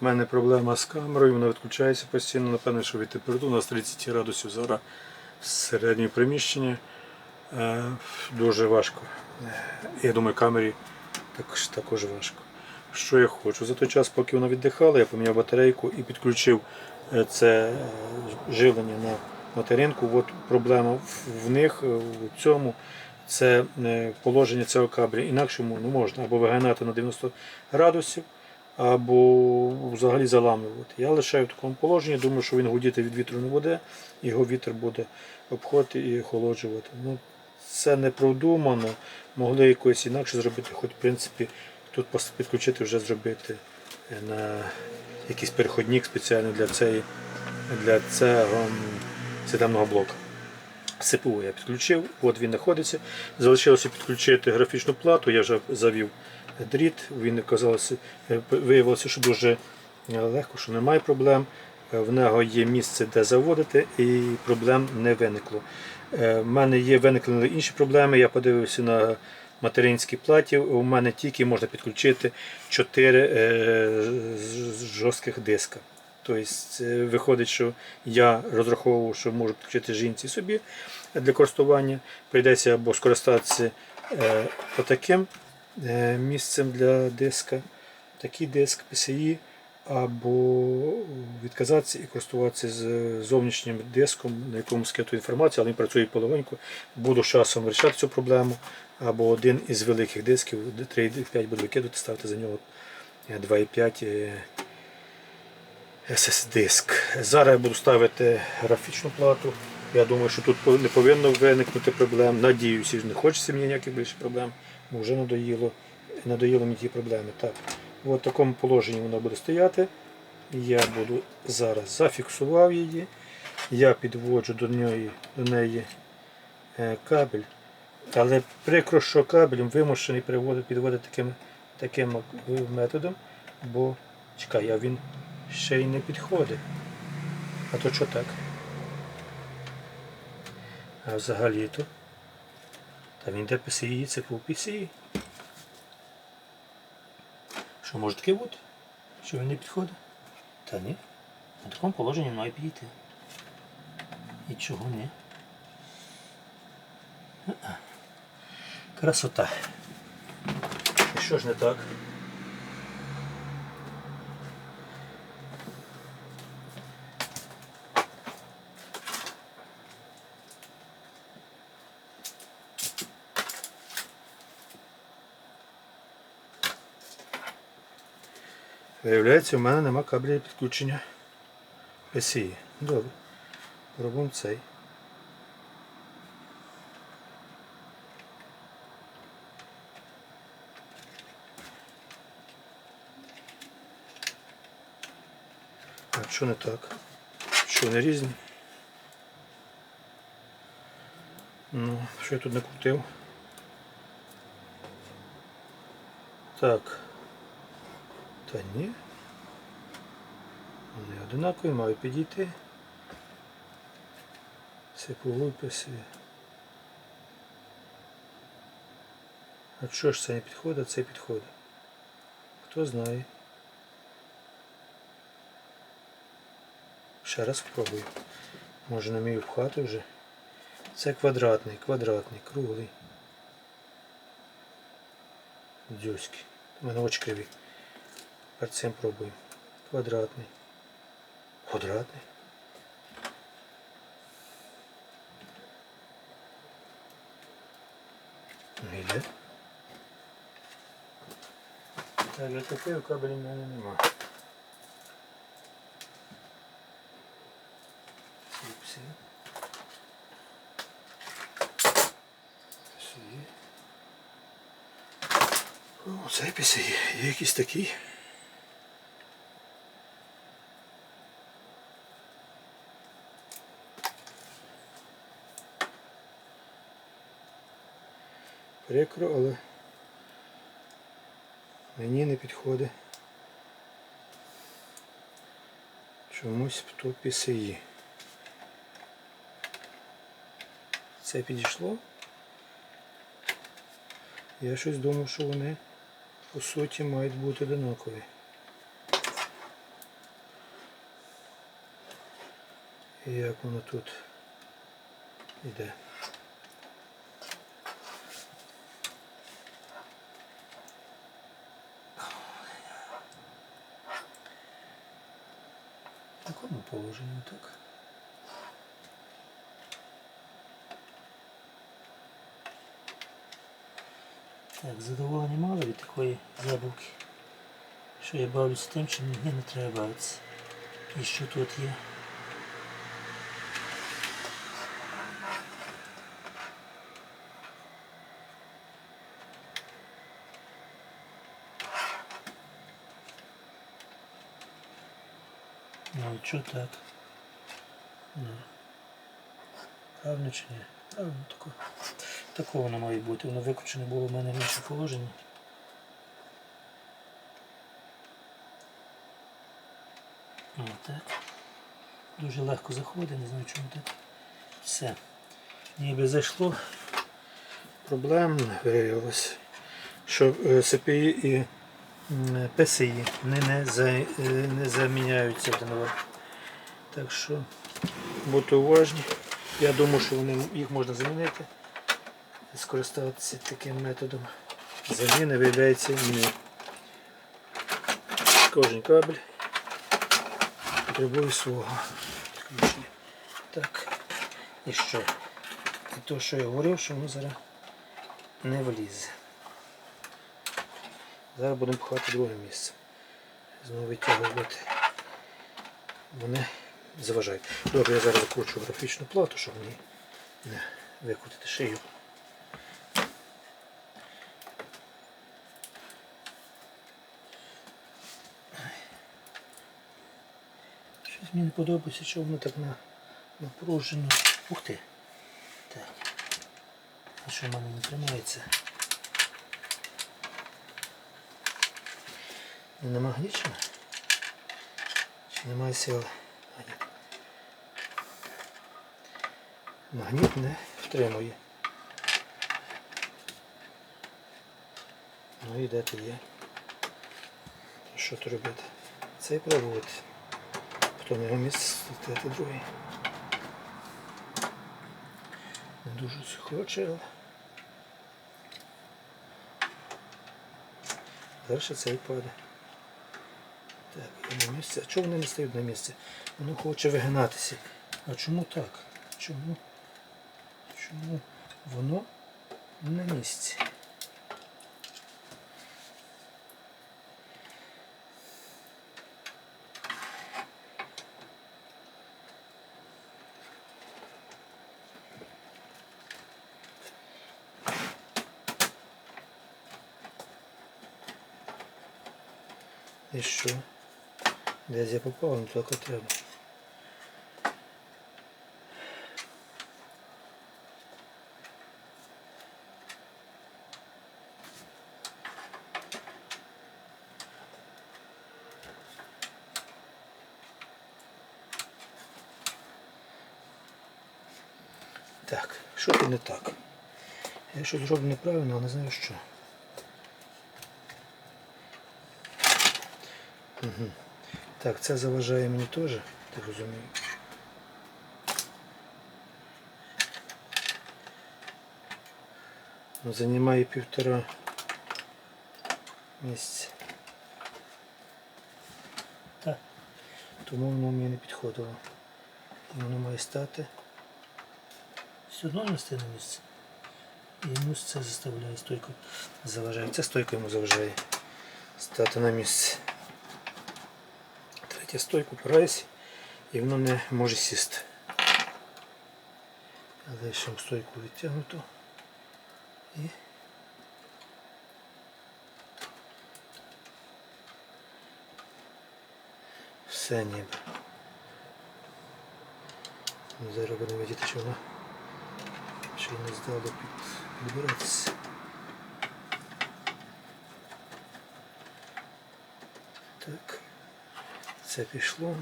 У мене проблема з камерою, вона відключається постійно, напевно, що від температури у нас 30 градусів зараз в середньому приміщенні. Е, Дуже важко. Е, Я думаю, камері також, також важко. Що я хочу? За той час, поки вона віддихала, я поміняв батарейку і підключив е, це живлення на материнку. От проблема в- них, в цьому, це положення цього кабеля. Інакшому не можна або вигинати на 90 градусів, або взагалі заламувати. Я лишаю в такому положенні, думаю, що він гудіти від вітру не буде, його вітер буде обходити і охолоджувати. Ну, це не продумано, могли якось інакше зробити, хоч в принципі тут підключити вже зробити е, на якийсь переходник спеціально для, цієї, для цього м, блоку. СПУ я підключив, от він знаходиться. Залишилося підключити графічну плату, я вже завів дріт, він е, виявилося, що дуже е, легко, що немає проблем. Е, В нього є місце, де заводити, і проблем не виникло. В мене є виникли інші проблеми. Я подивився на материнській платі. У мене тільки можна підключити 4 жорстких диска. Тобто виходить, що я розраховував, що можу підключити жінці собі для користування. Прийдеться або скористатися отаким е, місцем для диска, такий диск PCI, або відказатися і користуватися з зовнішнім диском, на якому скидаю інформацію, але він працює половинку. Буду з часом вирішати цю проблему. Або один із великих дисків, 3,5 буду викидувати, ставити за нього е, 2,5 е, SSD-диск. Зараз я буду ставити графічну плату. Я думаю, що тут не повинно виникнути проблем. Надіюся, не хочеться мені ніяких більше проблем, вже надоїло, надоїло мені ті проблеми. Так, в такому положенні вона буде стояти. Я буду зараз зафіксував її. Я підводжу до неї, до неї е, кабель. Але прикро, що кабелем вимушений підводити таким, таким методом, бо чекай, а він ще й не підходить. А то що так? А взагалі-то. Та він де PCI, був PCI. Що може таке бути? Що він не підходить? Та ні. На такому положенні має підійти. І чого ні? Красота. І що ж не так? Виявляється, у мене нема кабеля підключення PCI. Добре. Робимо цей. А що не так? Що вони різні? Ну, що я тут накрутив? Так. Та ні. Вони одинакові, мають підійти. Це полуписи. А що ж це не підходить, а це підходить? Хто знає. Ще раз спробую. Може не вмію пхати вже. Це квадратний, квадратний, круглий. Дюський. У мене очі криві. Тепер цим пробуємо. Квадратний. Квадратний. Ну йде. Так, я такий кабелі в мене нема. Сіпсі. Пісі. О, цей пісі є якийсь такий. Рекру, але мені не підходить чомусь в ту PCI. Це підійшло. Я щось думав, що вони по суті мають бути одинакові. І як воно тут йде. Такому положенні так. Так, задоволення мало від такої забавки. Що я бавлюся тим, чим мені не треба бавитися. І що тут є. Що так? Ну. Правильно чи ні? Правильно тако. Такого воно має бути. Воно викручене було в мене в інше положення. О, так. Дуже легко заходить, не знаю чому так. Все. Ніби зайшло. Проблем виявилось, що е, СПІ і ПСІ не, за, е, не заміняються один одного. Так що будьте уважні. Я думаю, що вони, їх можна замінити. Скористатися таким методом. Заміни виявляється ні. Кожен кабель потребує свого. Так. І що? І то, що я говорив, що воно зараз не влізе. Зараз будемо пхати друге місце. Знову витягувати. Вони заважають. Добре, я зараз закручу графічну плату, щоб мені не викрутити шию. Щось мені не подобається, що воно так на, напружено. Ух ти. Так. А що в мене не тримається? Не намагнічено? Чи немає сили? А, ні. Магніт не втримує. Ну і де ти є? Що тут робити? Цей пробувати. Потім його місце стати другий. Не дуже це хоче, але. Далі цей падає. Так, на місце. А чому вони не стають на місце? Воно хоче вигинатися. А чому так? Чому? Чому воно на місці? І що? Десь я попав, ну тільки треба. Так, що тут не так? Я щось роблю неправильно, але не знаю що. Угу. Так, це заважає мені теж, так розумію. Ну, Займає півтора місяця. Так. Тому воно мені не підходило. Воно має стати. Все одно не стає на місце. І йому це заставляє стойку заважає. Ця стойка йому заважає стати на місце. Третя стойка опираюся і воно не може сісти. Ще стойку відтягнуто. І все ніби. Зараз будемо видіти, що й не здало під, підбиратися. Так, це пішло.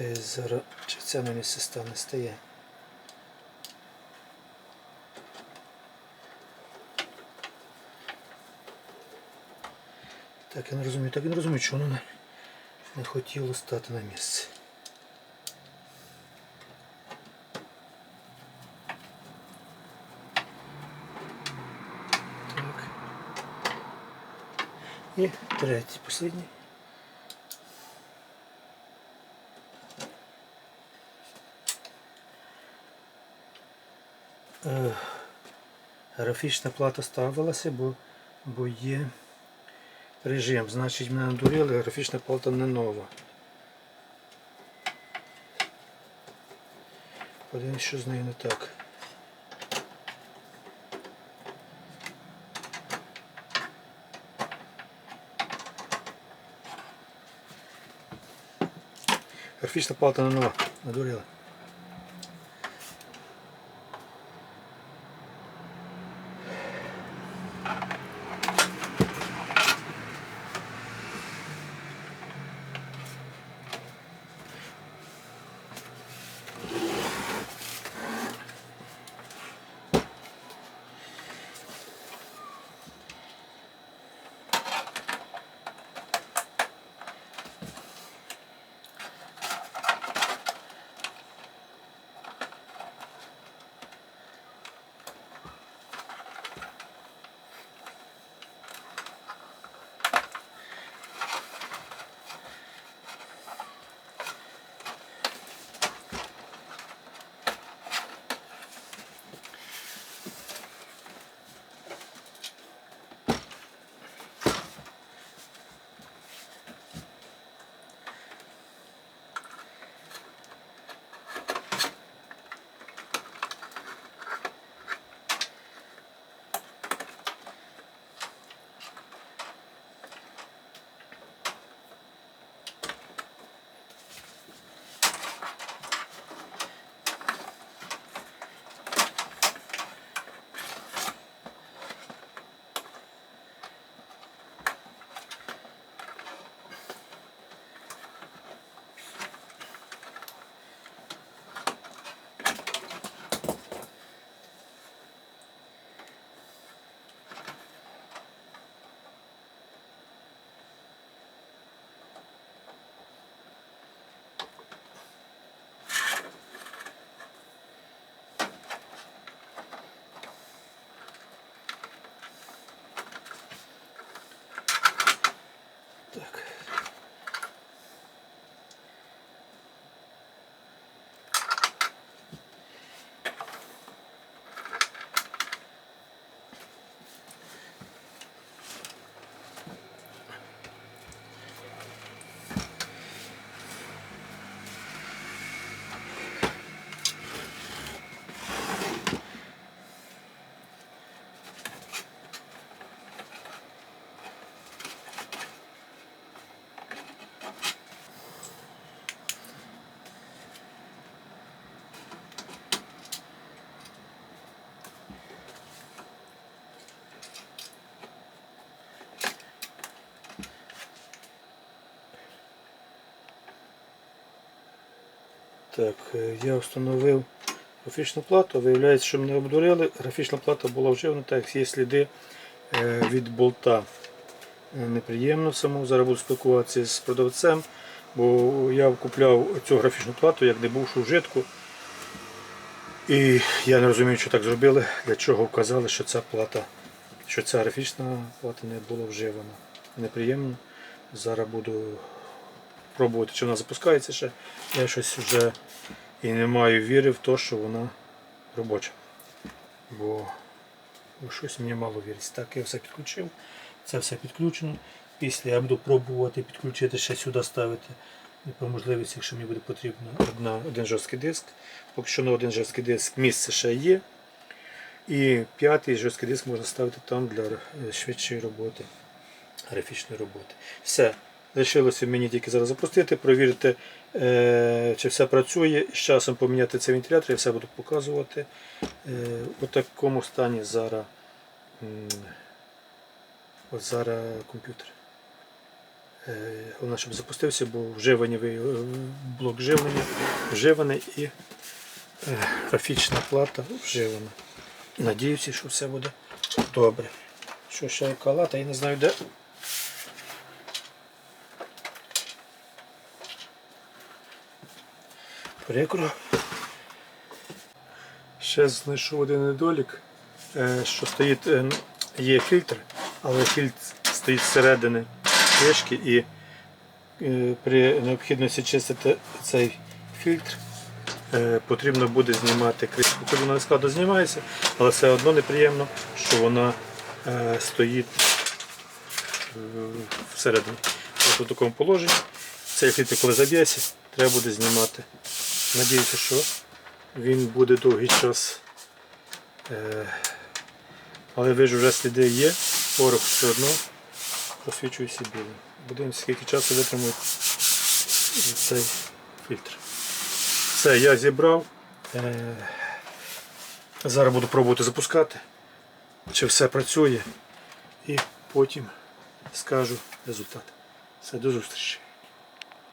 Е, Зараз чи це на місце стане стає. Так, я не розумію, так я не розумію, чому воно не, не хотіло стати на місце. І третій, останній. Графічна плата ставилася, бо, бо є режим. Значить, мене надурили, графічна плата не нова. Подивимось, що з нею не так. Графічна плата не нова. Надурили. Так. Так, е, я встановив графічну плату. Виявляється, що мене обдурили. Графічна плата була вживана, так є сліди е, від болта. Е, Неприємно самому. Зараз буду спілкуватися з продавцем, бо я купляв цю графічну плату як не бувшу вжитку. І я не розумію, що так зробили, для чого вказали, що ця плата, що ця графічна плата не була вживана. Неприємно. Зараз буду пробувати, чи вона запускається ще. Я щось вже і не маю віри в те, що вона робоча. Бо, щось мені мало віриться. Так, я все підключив. Це все підключено. Після я буду пробувати підключити ще сюди ставити. По можливості, якщо мені буде потрібно одна, один жорсткий диск. Поки що на один жорсткий диск місце ще є. І п'ятий жорсткий диск можна ставити там для е, швидшої роботи, графічної роботи. Все. Лишилося мені тільки зараз запустити, провірити, е, чи все працює. З часом поміняти цей вентилятор, я все буду показувати. Е, у такому стані зараз, от зараз комп'ютер. Е, Головне, щоб запустився, бо вживаний блок живлення, вживаний і графічна плата вживана. Надіюся, що все буде добре. Що ще яка лата, я не знаю де. Прикро. Ще знайшов один недолік, е, що стоїть, е, є фільтр, але фільтр стоїть зсередини кришки і е, при необхідності чистити цей фільтр потрібно буде знімати кришку. Хоч вона складно знімається, але все одно неприємно, що вона стоїть всередині. От у такому положенні. Цей фільтр, коли заб'ється, треба буде знімати. Надіюся, що він буде довгий час. Е, але ви ж вже сліди є, порох все одно просвічується білим. Будемо скільки часу витримує цей фільтр. Все, я зібрав. Е, зараз буду пробувати запускати, чи все працює. І потім скажу результат. Все, до зустрічі.